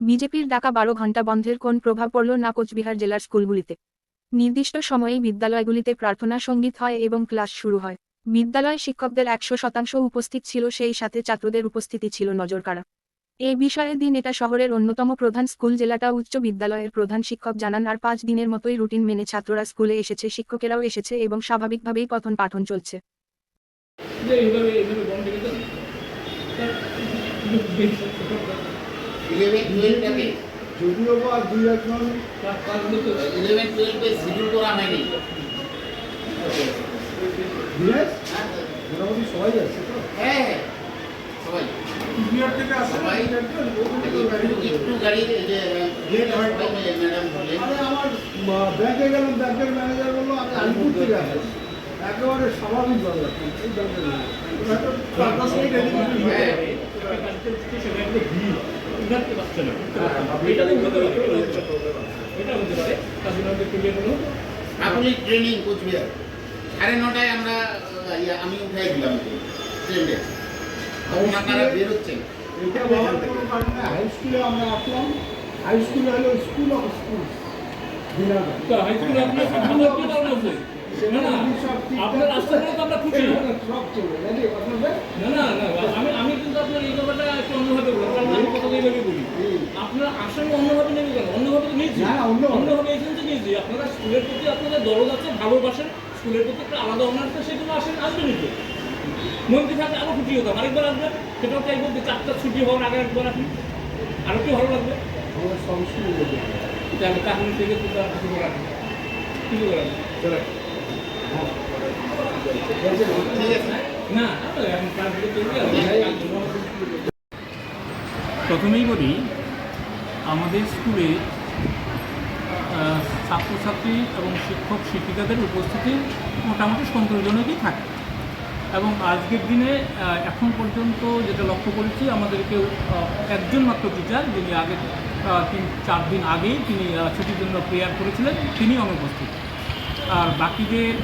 বিজেপির ডাকা বারো ঘণ্টা বন্ধের কোন প্রভাব পড়ল না কোচবিহার জেলার স্কুলগুলিতে? নির্দিষ্ট সময়েই বিদ্যালয়গুলিতে প্রার্থনা সংগীত হয় এবং ক্লাস শুরু হয়। বিদ্যালয় শিক্ষকদের একশো শতাংশ উপস্থিত ছিল, সেই সাথে ছাত্রদের উপস্থিতি ছিল নজরকাড়া। এ বিষয়ে দিন এটা শহরের অন্যতম প্রধান স্কুল জেলাটা উচ্চ বিদ্যালয়ের প্রধান শিক্ষক জানান, আর পাঁচ দিনের মতোই রুটিন মেনে ছাত্ররা স্কুলে এসেছে, শিক্ষকেরাও এসেছে এবং স্বাভাবিকভাবেই পঠন পাঠন চলছে। এইভাবে এইভাবে বন্ধ ইলেভেন টুয়েলভটাকে যদিও বা দুই একজন ইলেভেন টুয়েলভে শিডিউল করা হয়নি। মোটামুটি সবাই যাচ্ছে তো? হ্যাঁ হ্যাঁ। সবাই। কুচবিহার থেকে আসে সবাই। একটু একটু গাড়ি এই যে ম্যাডাম বলে। আরে আমার মা- ব্যাংকে গেলাম ব্যাংকের ম্যানেজার বলল আমি আলিপুর থেকে একেবারে স্বাভাবিক ব্যাপার উঠাতে পারছে না এটা হতে পারে এটা হতে পারে তার জন্য আমাদের ক্লিয়ার হলো আপনি ট্রেনিং কোচবিহার। সাড়ে নটায় আমরা আমি উঠাই দিলাম ট্রেনে তখন আপনারা বেরোচ্ছেন। এটা হাই স্কুলে আমরা আসলাম। হাই স্কুলে হলো স্কুল অফ স্কুল হাই স্কুলে আপনার ভালো কি কারণ আছে না না আপনার আসতে পারলে তো আমরা খুশি সব চলে জানি আপনাদের না না না আমি আমি কিন্তু আপনার এই ব্যাপারটা একটু অন্যভাবে বলব কারণ আমি কথা এইভাবে বলি? আপনারা আসলে অন্যভাবে নেবে কেন অন্যভাবে তো নিয়েছি অন্যভাবে। এই জন্য নিয়েছি আপনারা স্কুলের প্রতি আপনাদের দরদ আছে ভালোবাসেন স্কুলের প্রতি একটা আলাদা অনার সেগুলো আসেন আসবেনই তো মন্ত্রী থাকলে আরও খুশি হতাম আরেকবার আসবেন সেটাও চাইব যে চারটা ছুটি হওয়ার আগে একবার আসুন। আরও কি ভালো লাগবে। তাহলে চাকরি থেকে তো তার কিছু করার কিছু করার না এখন প্রথমেই বলি, আমাদের স্কুলে ছাত্রছাত্রী এবং শিক্ষক শিক্ষিকাদের উপস্থিতি মোটামুটি সন্তোষজনকই থাকে। এবং আজকের দিনে এখন পর্যন্ত যেটা লক্ষ্য করেছি, আমাদের কেউ একজন মাত্র টিচার যিনি আগে তিন, চার দিন আগেই তিনি ছুটির জন্য প্রেয়ার করেছিলেন, তিনি অনুপস্থিত আর বাকিদের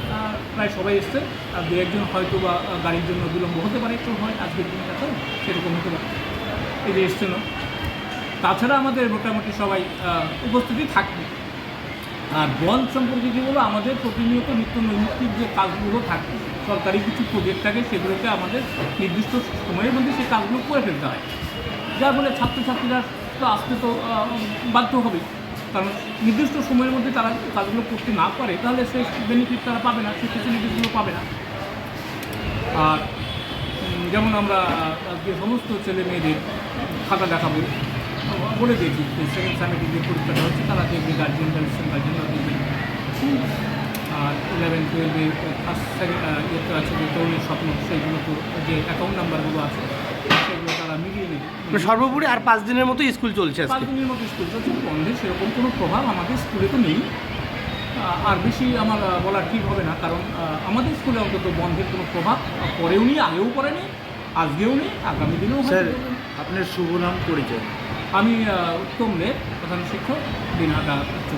প্রায় সবাই এসছে, আর দু একজন হয়তো বা গাড়ির জন্য বিলম্ব হতে পারে, একটু হয়, আজকের দিনটা তো সেরকম হতে পারে। এই যে এসছে না তাছাড়া আমাদের মোটামুটি সবাই উপস্থিতি থাকবে। আর বন সম্পর্কে যেগুলো আমাদের প্রতিনিয়ত নিত্য নৈমিত্তিক যে কাজগুলো থাকে, সরকারি কিছু প্রজেক্ট থাকে, সেগুলোকে আমাদের নির্দিষ্ট সময়ের মধ্যে সেই কাজগুলো করে ফেলতে হয়। যার ফলে ছাত্রছাত্রীরা তো আসতে তো বাধ্য হবে। কারণ নির্দিষ্ট সময়ের মধ্যে তারা কাজগুলো করতে না পারে, তাহলে সেই বেনিফিট তারা পাবে না, সেই ফেসিলিটিসগুলো পাবে না। আর যেমন আমরা আজকে সমস্ত ছেলে মেয়েদের খাতা দেখাবো বলে দিয়েছি যে সেকেন্ড সেমিস্টার যে পরীক্ষাটা হচ্ছে তারা দেখবে গার্জিয়ান গার্জিয়ান গার্জিয়ানরা দেখবে হুম। আর ইলেভেন টুয়েলভে ফার্স্ট সেকেন্ড ইয়েতে আছে যে তরুণের স্বপ্ন সেইগুলো তো যে অ্যাকাউন্ট নাম্বারগুলো আছে সেগুলো তারা মিলিয়ে নেবে মানে সর্বোপরি আর পাঁচ দিনের মতো স্কুল চলছে পাঁচ আজকে দিনের মতো স্কুল চলছে বন্ধে সেরকম কোনো প্রভাব আমাদের স্কুলে তো নেই আর বেশি আমার বলা ঠিক হবে না কারণ আমাদের স্কুলে অন্তত বন্ধের কোনো প্রভাব পরেও নেই আগেও পড়েনি আজকেও নেই আগামী দিনেও স্যার। আপনার শুভ নাম পরিচয়। আমি উত্তম লে প্রধান শিক্ষক দিনহাটা উচ্চ